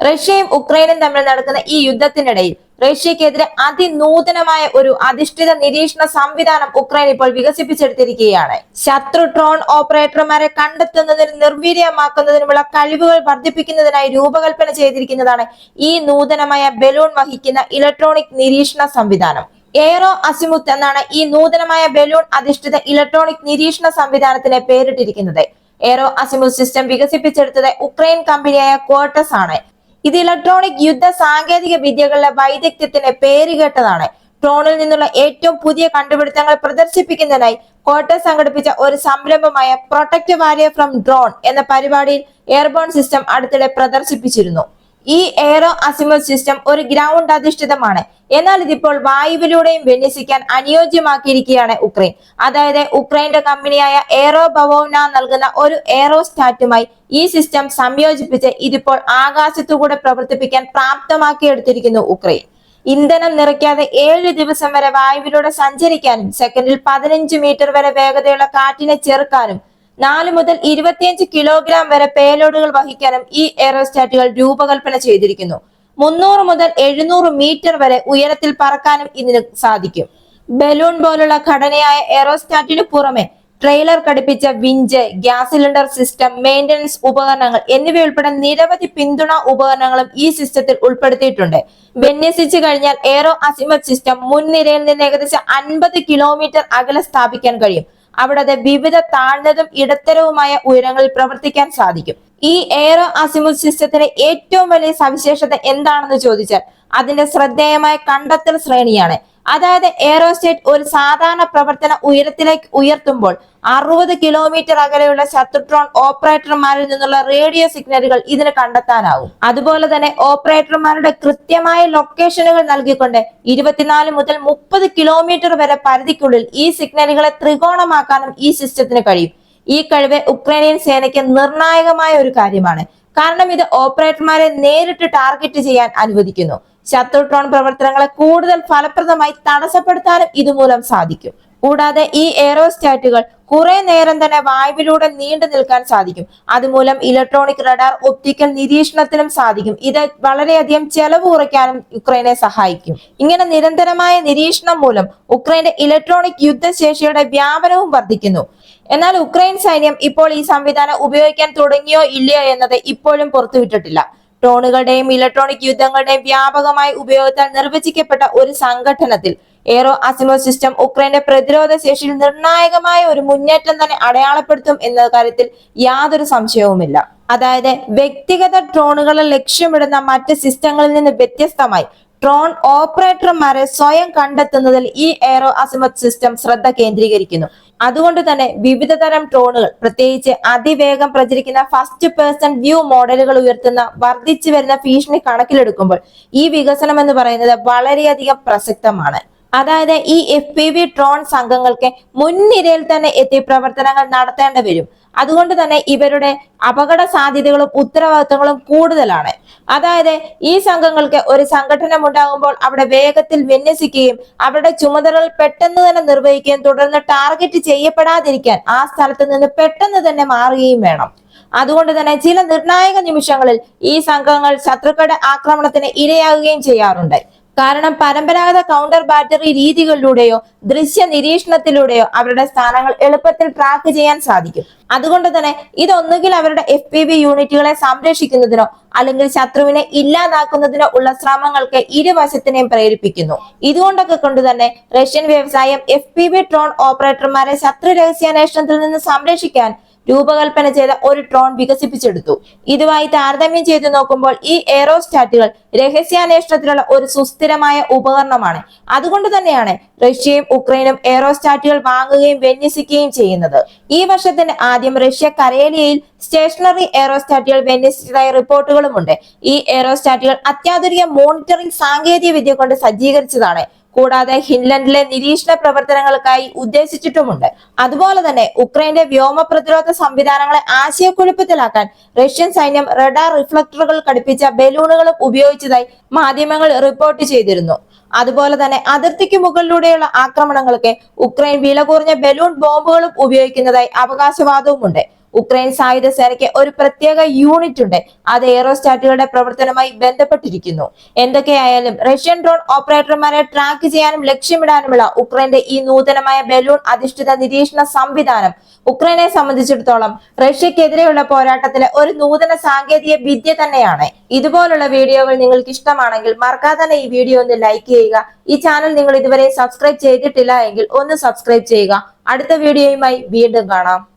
റഷ്യയും ഉക്രൈനും തമ്മിൽ നടക്കുന്ന ഈ യുദ്ധത്തിനിടയിൽ റഷ്യക്കെതിരെ അതിനൂതനമായ ഒരു അധിഷ്ഠിത നിരീക്ഷണ സംവിധാനം ഉക്രൈൻ ഇപ്പോൾ വികസിപ്പിച്ചെടുത്തിരിക്കുകയാണ്. ശത്രു ഡ്രോൺ ഓപ്പറേറ്റർമാരെ കണ്ടെത്തുന്നതിനും നിർവീര്യമാക്കുന്നതിനുമുള്ള കഴിവുകൾ വർദ്ധിപ്പിക്കുന്നതിനായി രൂപകൽപ്പന ചെയ്തിരിക്കുന്നതാണ് ഈ നൂതനമായ ബലൂൺ വഹിക്കുന്ന ഇലക്ട്രോണിക് നിരീക്ഷണ സംവിധാനം. എയറോ അസിമുത്ത് എന്നാണ് ഈ നൂതനമായ ബലൂൺ അധിഷ്ഠിത ഇലക്ട്രോണിക് നിരീക്ഷണ സംവിധാനത്തിന് പേരിട്ടിരിക്കുന്നത്. എയറോ അസിമുത്ത് സിസ്റ്റം വികസിപ്പിച്ചെടുത്തത് ഉക്രൈൻ കമ്പനിയായ കോർട്ടസ് ആണ്. ഇത് ഇലക്ട്രോണിക് യുദ്ധ സാങ്കേതിക വിദ്യകളുടെ വൈദഗ്ധ്യത്തിന് പേരുകേട്ടതാണ്. ഡ്രോണിൽ നിന്നുള്ള ഏറ്റവും പുതിയ കണ്ടുപിടുത്തങ്ങൾ പ്രദർശിപ്പിക്കുന്നതിനായി ക്വാർട്ടസ് സംഘടിപ്പിച്ച ഒരു സംരംഭമായ പ്രൊട്ടക്ട് വാരിയർ ഫ്രം ഡ്രോൺ എന്ന പരിപാടിയിൽ എയർബോൺ സിസ്റ്റം അടുത്തിടെ പ്രദർശിപ്പിച്ചിരുന്നു. ഈ എയറോ അസിമത് സിസ്റ്റം ഒരു ഗ്രൗണ്ട് അധിഷ്ഠിതമാണ്. എന്നാൽ ഇതിപ്പോൾ വായുവിലൂടെയും വിന്യസിക്കാൻ അനുയോജ്യമാക്കിയിരിക്കുകയാണ് ഉക്രൈൻ. അതായത് ഉക്രൈന്റെ കമ്പനിയായ എയറോ ബവോന നൽകുന്ന ഒരു എയറോ സ്റ്റാറ്റുമായി ഈ സിസ്റ്റം സംയോജിപ്പിച്ച് ഇതിപ്പോൾ ആകാശത്തുകൂടെ പ്രവർത്തിപ്പിക്കാൻ പ്രാപ്തമാക്കിയെടുത്തിരിക്കുന്നു ഉക്രൈൻ. ഇന്ധനം നിറയ്ക്കാതെ ഏഴ് ദിവസം വരെ വായുവിലൂടെ സഞ്ചരിക്കാനും സെക്കൻഡിൽ പതിനഞ്ച് മീറ്റർ വരെ വേഗതയുള്ള കാറ്റിനെ ചെറുക്കാനും നാല് മുതൽ ഇരുപത്തിയഞ്ച് കിലോഗ്രാം വരെ പേലോഡുകൾ വഹിക്കാനും ഈ എയറോസ്റ്റാറ്റുകൾ രൂപകൽപ്പന ചെയ്തിരിക്കുന്നു. മുന്നൂറ് മുതൽ എഴുന്നൂറ് മീറ്റർ വരെ ഉയരത്തിൽ പറക്കാനും ഇതിന് സാധിക്കും. ബലൂൺ പോലുള്ള ഘടനയായ എയറോസ്റ്റാറ്റിനു പുറമെ ട്രെയിലർ ഘടിപ്പിച്ച winch gas cylinder system maintenance ഉപകരണങ്ങൾ എന്നിവയുൾപ്പെടെ നിരവധി പിന്തുണ ഉപകരണങ്ങളും ഈ സിസ്റ്റത്തിൽ ഉൾപ്പെടുത്തിയിട്ടുണ്ട്. വിന്യസിച്ചു കഴിഞ്ഞാൽ എയറോ അസിമത് സിസ്റ്റം മുൻനിരയിൽ നിന്ന് ഏകദേശം അൻപത് കിലോമീറ്റർ അകലെ സ്ഥാപിക്കാൻ കഴിയും. അവിടെ വിവിധ താഴ്ന്നതും ഇടത്തരവുമായ ഉയരങ്ങളിൽ പ്രവർത്തിക്കാൻ സാധിക്കും. ഈ എയറോ അസിമുത് സിസ്റ്റത്തിന്റെ ഏറ്റവും വലിയ സവിശേഷത എന്താണെന്ന് ചോദിച്ചാൽ അതിന്റെ ശ്രദ്ധേയമായ കണ്ടെത്തൽ ശ്രേണിയാണ്. അതായത് എയറോസ്റ്റേറ്റ് ഒരു സാധാരണ പ്രവർത്തന ഉയരത്തിലേക്ക് ഉയർത്തുമ്പോൾ അറുപത് കിലോമീറ്റർ അകലെയുള്ള ശത്രുട്രോൺ ഓപ്പറേറ്റർമാരിൽ നിന്നുള്ള റേഡിയോ സിഗ്നലുകൾ ഇതിന് കണ്ടെത്താനാവും. അതുപോലെ തന്നെ ഓപ്പറേറ്റർമാരുടെ കൃത്യമായ ലൊക്കേഷനുകൾ നൽകിക്കൊണ്ട് ഇരുപത്തിനാല് മുതൽ മുപ്പത് കിലോമീറ്റർ വരെ പരിധിക്കുള്ളിൽ ഈ സിഗ്നലുകളെ ത്രികോണമാക്കാനും ഈ സിസ്റ്റത്തിന് കഴിയും. ഈ കഴിവ് ഉക്രൈനിയൻ സേനയ്ക്ക് നിർണായകമായ ഒരു കാര്യമാണ്. കാരണം ഇത് ഓപ്പറേറ്റർമാരെ നേരിട്ട് ടാർഗറ്റ് ചെയ്യാൻ അനുവദിക്കുന്നു. ശത്രു ഡ്രോൺ പ്രവർത്തനങ്ങളെ കൂടുതൽ ഫലപ്രദമായി തടസ്സപ്പെടുത്താനും ഇതുമൂലം സാധിക്കും. കൂടാതെ ഈ എയറോസ്റ്റാറ്റുകൾ കുറെ നേരം തന്നെ വായുവിലൂടെ നീണ്ടു നിൽക്കാൻ സാധിക്കും. അതുമൂലം ഇലക്ട്രോണിക് റഡാർ ഒപ്റ്റിക്കൽ നിരീക്ഷണത്തിനും സാധിക്കും. ഇത് വളരെയധികം ചെലവ് കുറയ്ക്കാനും യുക്രൈനെ സഹായിക്കും. ഇങ്ങനെ നിരന്തരമായ നിരീക്ഷണം മൂലം ഉക്രൈന്റെ ഇലക്ട്രോണിക് യുദ്ധശേഷിയുടെ വ്യാപനവും വർദ്ധിക്കുന്നു. എന്നാൽ ഉക്രൈൻ സൈന്യം ഇപ്പോൾ ഈ സംവിധാനം ഉപയോഗിക്കാൻ തുടങ്ങിയോ ഇല്ലയോ എന്നത് ഇപ്പോഴും പുറത്തുവിട്ടിട്ടില്ല. ഡ്രോണുകളുടെയും ഇലക്ട്രോണിക് യുദ്ധങ്ങളുടെയും വ്യാപകമായ ഉപയോഗത്താൽ നിർവചിക്കപ്പെട്ട ഒരു സംഘടനത്തിൽ എയറോ അസിമോ സിസ്റ്റം ഉക്രൈന്റെ പ്രതിരോധ ശേഷിയിൽ നിർണായകമായ ഒരു മുന്നേറ്റം തന്നെ അടയാളപ്പെടുത്തും എന്ന കാര്യത്തിൽ യാതൊരു സംശയവുമില്ല. അതായത് വ്യക്തിഗത ഡ്രോണുകളെ ലക്ഷ്യമിടുന്ന മറ്റ് സിസ്റ്റങ്ങളിൽ നിന്ന് വ്യത്യസ്തമായി ഡ്രോൺ ഓപ്പറേറ്റർമാരെ സ്വയം കണ്ടെത്തുന്നതിൽ ഈ എയറോ അസിമത് സിസ്റ്റം ശ്രദ്ധ കേന്ദ്രീകരിക്കുന്നു. അതുകൊണ്ട് തന്നെ വിവിധ തരം ഡ്രോണുകൾ പ്രത്യേകിച്ച് അതിവേഗം പ്രചരിക്കുന്ന ഫസ്റ്റ് പേഴ്സൺ വ്യൂ മോഡലുകൾ ഉയർത്തുന്ന വർദ്ധിച്ചു വരുന്ന ഭീഷണി കണക്കിലെടുക്കുമ്പോൾ ഈ വികസനം എന്ന് പറയുന്നത് വളരെയധികം പ്രസക്തമാണ്. അതായത് ഈ എഫ് പി വി ഡ്രോൺ സംഘങ്ങൾക്ക് മുൻനിരയിൽ തന്നെ എത്തി പ്രവർത്തനങ്ങൾ നടത്തേണ്ടി വരും. അതുകൊണ്ട് തന്നെ ഇവരുടെ അപകട സാധ്യതകളും ഉത്തരവാദിത്തങ്ങളും കൂടുതലാണ്. അതായത് ഈ സംഘങ്ങൾക്ക് ഒരു സംഘടന ഉണ്ടാകുമ്പോൾ അവിടെ വേഗത്തിൽ വിന്യസിക്കുകയും അവരുടെ ചുമതലകൾ പെട്ടെന്ന് തന്നെ നിർവഹിക്കുകയും തുടർന്ന് ടാർഗറ്റ് ചെയ്യപ്പെടാതിരിക്കാൻ ആ സ്ഥലത്ത് നിന്ന് പെട്ടെന്ന് തന്നെ മാറുകയും വേണം. അതുകൊണ്ട് തന്നെ ചില നിർണായക നിമിഷങ്ങളിൽ ഈ സംഘങ്ങൾ ശത്രുക്കളുടെ ആക്രമണത്തിന് ഇരയാകുകയും ചെയ്യാറുണ്ട്. കാരണം പരമ്പരാഗത കൗണ്ടർ ബാറ്ററി രീതികളിലൂടെയോ ദൃശ്യ നിരീക്ഷണത്തിലൂടെയോ അവരുടെ സ്ഥാനങ്ങൾ എളുപ്പത്തിൽ ട്രാക്ക് ചെയ്യാൻ സാധിക്കും. അതുകൊണ്ട് തന്നെ ഇതൊന്നുകിൽ അവരുടെ എഫ് പി വി യൂണിറ്റുകളെ സംരക്ഷിക്കുന്നതിനോ അല്ലെങ്കിൽ ശത്രുവിനെ ഇല്ലാതാക്കുന്നതിനോ ഉള്ള ശ്രമങ്ങൾക്ക് ഇരുവശത്തിനെയും പ്രേരിപ്പിക്കുന്നു. ഇതുകൊണ്ടൊക്കെ കൊണ്ട് തന്നെ റഷ്യൻ വ്യവസായം എഫ് പി വി ഡ്രോൺ ഓപ്പറേറ്റർമാരെ ശത്രു രഹസ്യാന്വേഷണത്തിൽ നിന്ന് സംരക്ഷിക്കാൻ രൂപകൽപ്പന ചെയ്ത ഒരു ഡ്രോൺ വികസിപ്പിച്ചെടുത്തു. ഇതുമായി താരതമ്യം ചെയ്തു നോക്കുമ്പോൾ ഈ എയറോസ്റ്റാറ്റുകൾ രഹസ്യാന്വേഷണത്തിലുള്ള ഒരു സുസ്ഥിരമായ ഉപകരണമാണ്. അതുകൊണ്ട് തന്നെയാണ് റഷ്യയും ഉക്രൈനും എയറോസ്റ്റാറ്റുകൾ വാങ്ങുകയും വിന്യസിക്കുകയും ചെയ്യുന്നത്. ഈ വർഷത്തിന് ആദ്യം റഷ്യ കരേലിയയിൽ സ്റ്റേഷനറി എയറോസ്റ്റാറ്റുകൾ വിന്യസിച്ചതായ റിപ്പോർട്ടുകളുമുണ്ട്. ഈ എയറോസ്റ്റാറ്റുകൾ അത്യാധുനിക മോണിറ്ററിംഗ് സാങ്കേതിക വിദ്യ കൊണ്ട് സജ്ജീകരിച്ചതാണ്. കൂടാതെ ഹിൻലൻഡിലെ നിരീക്ഷണ പ്രവർത്തനങ്ങൾക്കായി ഉദ്ദേശിച്ചിട്ടുമുണ്ട്. അതുപോലെ തന്നെ ഉക്രൈന്റെ വ്യോമ പ്രതിരോധ സംവിധാനങ്ങളെ ആശയക്കുഴപ്പത്തിലാക്കാൻ റഷ്യൻ സൈന്യം റഡാർ റിഫ്ലക്ടറുകൾ ഘടിപ്പിച്ച ബലൂണുകളും ഉപയോഗിച്ചതായി മാധ്യമങ്ങൾ റിപ്പോർട്ട് ചെയ്തിരുന്നു. അതുപോലെ തന്നെ അതിർത്തിക്ക് മുകളിലൂടെയുള്ള ആക്രമണങ്ങൾക്ക് ഉക്രൈൻ വില കുറഞ്ഞ ബലൂൺ ബോംബുകളും ഉപയോഗിക്കുന്നതായി അവകാശവാദവുമുണ്ട്. ഉക്രൈൻ സായുധ സേനയ്ക്ക് ഒരു പ്രത്യേക യൂണിറ്റ് ഉണ്ട്. അത് എയറോസ്റ്റാറ്റുകളുടെ പ്രവർത്തനമായി ബന്ധപ്പെട്ടിരിക്കുന്നു. എന്തൊക്കെയായാലും റഷ്യൻ ഡ്രോൺ ഓപ്പറേറ്റർമാരെ ട്രാക്ക് ചെയ്യാനും ലക്ഷ്യമിടാനുമുള്ള ഉക്രൈന്റെ ഈ നൂതനമായ ബലൂൺ അധിഷ്ഠിത നിരീക്ഷണ സംവിധാനം ഉക്രൈനെ സംബന്ധിച്ചിടത്തോളം റഷ്യക്കെതിരെയുള്ള പോരാട്ടത്തിലെ ഒരു നൂതന സാങ്കേതിക വിദ്യ തന്നെയാണ്. ഇതുപോലുള്ള വീഡിയോകൾ നിങ്ങൾക്ക് ഇഷ്ടമാണെങ്കിൽ മറക്കാതെ തന്നെ ഈ വീഡിയോ ഒന്ന് ലൈക്ക് ചെയ്യുക. ഈ ചാനൽ നിങ്ങൾ ഇതുവരെ സബ്സ്ക്രൈബ് ചെയ്തിട്ടില്ല എങ്കിൽ ഒന്ന് സബ്സ്ക്രൈബ് ചെയ്യുക. അടുത്ത വീഡിയോയുമായി വീണ്ടും കാണാം.